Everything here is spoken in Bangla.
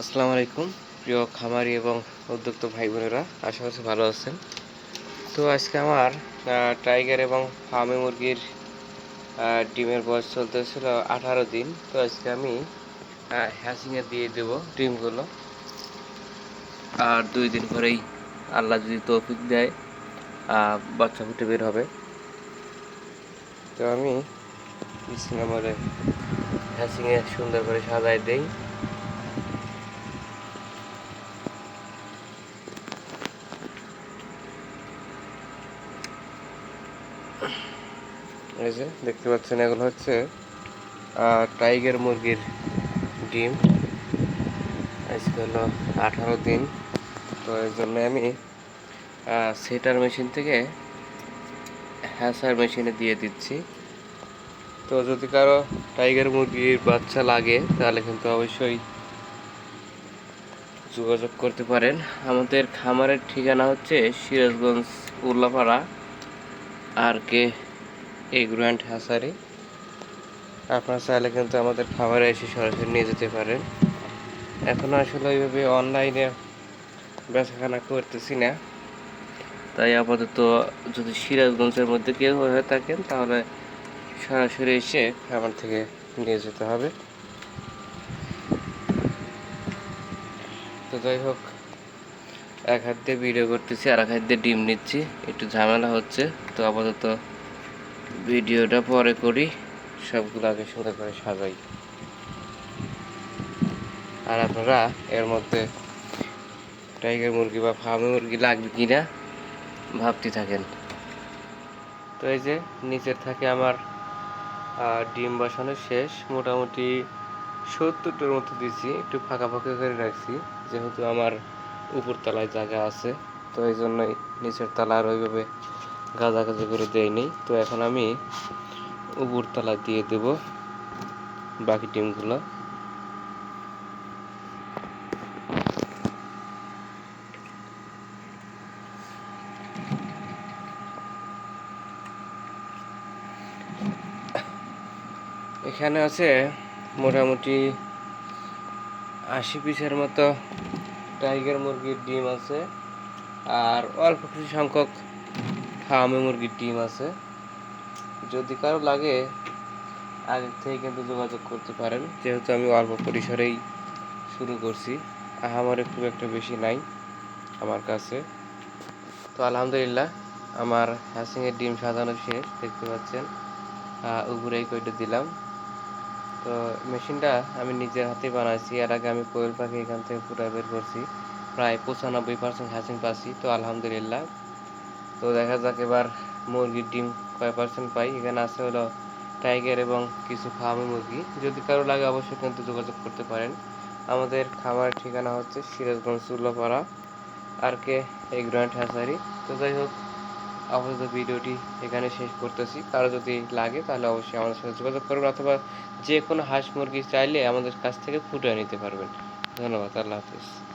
আসসালামু আলাইকুম, প্রিয় খামারি এবং উদ্যোক্তা ভাই বোনেরা আশা করছি ভালো আছেন। তো আজকে আমার টাইগার এবং ফার্মে মুরগির ডিমের বয়স চলতেছিল আঠারো দিন। তো আজকে আমি হ্যাসিংয়ে দিয়ে দেবো ডিমগুলো। আর দুই দিন পরেই আল্লাহ যদি তৌফিক দেয় বাচ্চা ফুটে বের হবে। তো আমি বিছানা হ্যাসিংয়ে সুন্দর করে সাজাই দেই। এই যে দেখতে পাচ্ছেন, এগুলো হচ্ছে টাইগার মুরগির ডিম। আজকে হলো আঠারো দিন। তো এর জন্য আমি সেটার মেশিন থেকে হ্যাসার মেশিনে দিয়ে দিচ্ছি। তো যদি কারও টাইগার মুরগির বাচ্চা লাগে, তাহলে কিন্তু অবশ্যই যোগাযোগ করতে পারেন। আমাদের খামারের ঠিকানা হচ্ছে সিরাজগঞ্জ, উল্লাপাড়া, আর কে এগ্রুয়ান্ট হাসারি। আপনারা চাইলে কিন্তু আমাদের খাবারে এসে সরাসরি নিয়ে যেতে পারেন। এখন আসলে ওইভাবে অনলাইনে বেচাকেনা করতেছি না। তাই আপাতত যদি সিরাজগঞ্জের মধ্যে কেউ হয়ে থাকেন, তাহলে সরাসরি এসে খাবার থেকে নিয়ে যেতে হবে। তো যাই হোক, এক হাত দিয়ে ভিডিও করতেছি, আর এক হাত দিয়ে ডিম নিচ্ছি। একটু ঝামেলা হচ্ছে, তো আপাতত ভিডিওটা পরে করি, সবগুলো আগে সুন্দর করে সাজাই। আর আপনারা এর মধ্যে টাইগার মুরগি বা ফার্মে মুরগি লাগবে কিনা ভাবতে থাকেন। তো এই যে নিচের থাকে আমার ডিম বসানো শেষ, মোটামুটি সত্তরটার মতো দিছি, একটু ফাঁকা ফাঁকা করে রাখছি, যেহেতু আমার উপর তলায় জায়গা আছে, তো এই জন্যই নিচের তলা আর ওইভাবে গাজাগাজি করে দেয়নি। তো এখন আমি উপর তলা দিয়ে দেব বাকি ডিমগুলো এখানে আছে মোটামুটি আশি পিসের মতো টাইগার মুরগির ডিম আছে। আর অল্প কিছু সংখ্যক ফার্মে মুরগির ডিম আছে। যদি কারও লাগে আগে থেকে কিন্তু যোগাযোগ করতে পারেন। যেহেতু আমি অল্প পরিসরেই শুরু করছি আহামরে খুব একটা বেশি নাই আমার কাছে। তো আলহামদুলিল্লাহ আমার হ্যাসিংয়ের ডিম সাজানো শেষ দেখতে পাচ্ছেন। আহ, উপরে কয়টা দিলাম। তো মেশিনটা আমি নিজের হাতে বানাইছি এর আগে আমি কোয়েল পাখি এখান থেকে পুরো বের করছি। প্রায় পঁচানব্বই পার্সেন্ট হ্যাসিং পাচ্ছি তো আলহামদুলিল্লাহ। তো দেখা যাক এবার মুরগির ডিম কয় পার্সেন্ট পাই। এখানে আছে হলো টাইগার এবং কিছু ফার্মি মুরগি। যদি কারও লাগে অবশ্যই কিন্তু যোগাযোগ করতে পারেন। আমাদের খামার ঠিকানা হচ্ছে সিরাজগঞ্জ উল্লাপাড়া আর কে এগ্রান্ট হ্যাসারি তো যাই হোক, আপাতত ভিডিওটি এখানে শেষ করতেছি। কারও যদি লাগে তাহলে অবশ্যই আমাদের সাথে যোগাযোগ করবেন অথবা যে কোনো হাঁস মুরগি চাইলে আমাদের কাছ থেকে ফুটিয়ে নিতে পারবেন। ধন্যবাদ, আল্লাহ হাফিজ।